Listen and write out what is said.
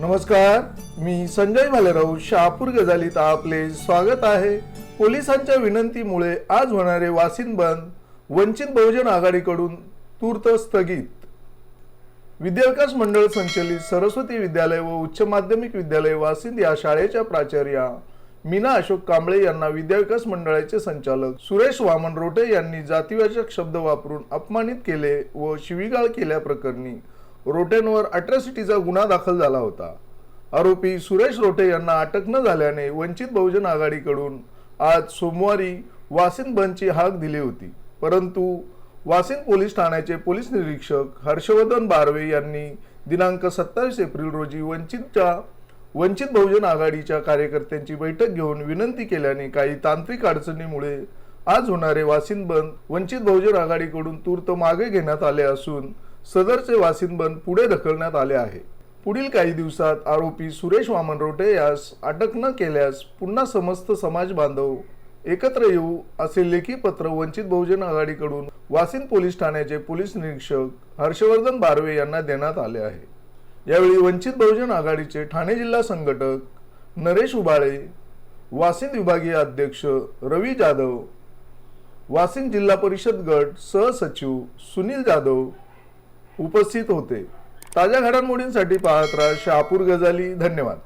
नमस्कार मी संजय भालेराव शहापूर गजालीत आपले स्वागत आहे. पोलिसांच्या विनंतीमुळे आज होणारे वासिन बंद वंचित बहुजन आघाडीकडून तूर्त स्थगित. विद्याविकास मंडळ संचलित सरस्वती विद्यालय व उच्च माध्यमिक विद्यालय वासिंद या शाळेच्या प्राचार्या मीना अशोक कांबळे यांना विद्याविकास मंडळाचे संचालक सुरेश वामन रोटे यांनी जातीवाचक शब्द वापरून अपमानित केले व शिवीगाळ केल्याप्रकरणी रोटेंवर अट्रॉसिटीचा गुन्हा दाखल झाला होता. आरोपी सुरेश रोटे यांना अटक न झाल्याने वंचित बहुजन आघाडीकडून आज सोमवारी वासिन बंदची हाक दिली होती. परंतु वासिन पोलीस ठाण्याचे पोलीस निरीक्षक हर्षवर्धन बारवे यांनी दिनांक सत्तावीस एप्रिल रोजी वंचितच्या वंचित बहुजन आघाडीच्या कार्यकर्त्यांची बैठक घेऊन विनंती केल्याने काही तांत्रिक अडचणीमुळे आज होणारे वासिन बंद वंचित बहुजन आघाडीकडून तूर्त मागे घेण्यात आले असून सदरचे वासिंदबन पुढे ढकलण्यात आले आहे. पुढील काही दिवसात आरोपी सुरेश वामन रोटे यास अटक न केल्यास पुन्हा समस्त समाज बांधव एकत्र येऊ असे लेखी पत्र वंचित बहुजन आघाडीकडून वासिंद पोलीस ठाण्याचे पोलीस निरीक्षक हर्षवर्धन बारवे यांना देण्यात आले आहे. यावेळी वंचित बहुजन आघाडीचे ठाणे जिल्हा संघटक नरेश उबाळे वासिंद विभागीय अध्यक्ष रवी जाधव वासिंद जिल्हा परिषद गट सहसचिव सुनील जाधव उपस्थित होते. ताज्या घडामोडींसाठी पाहत राहा शहापूर गजाली धन्यवाद.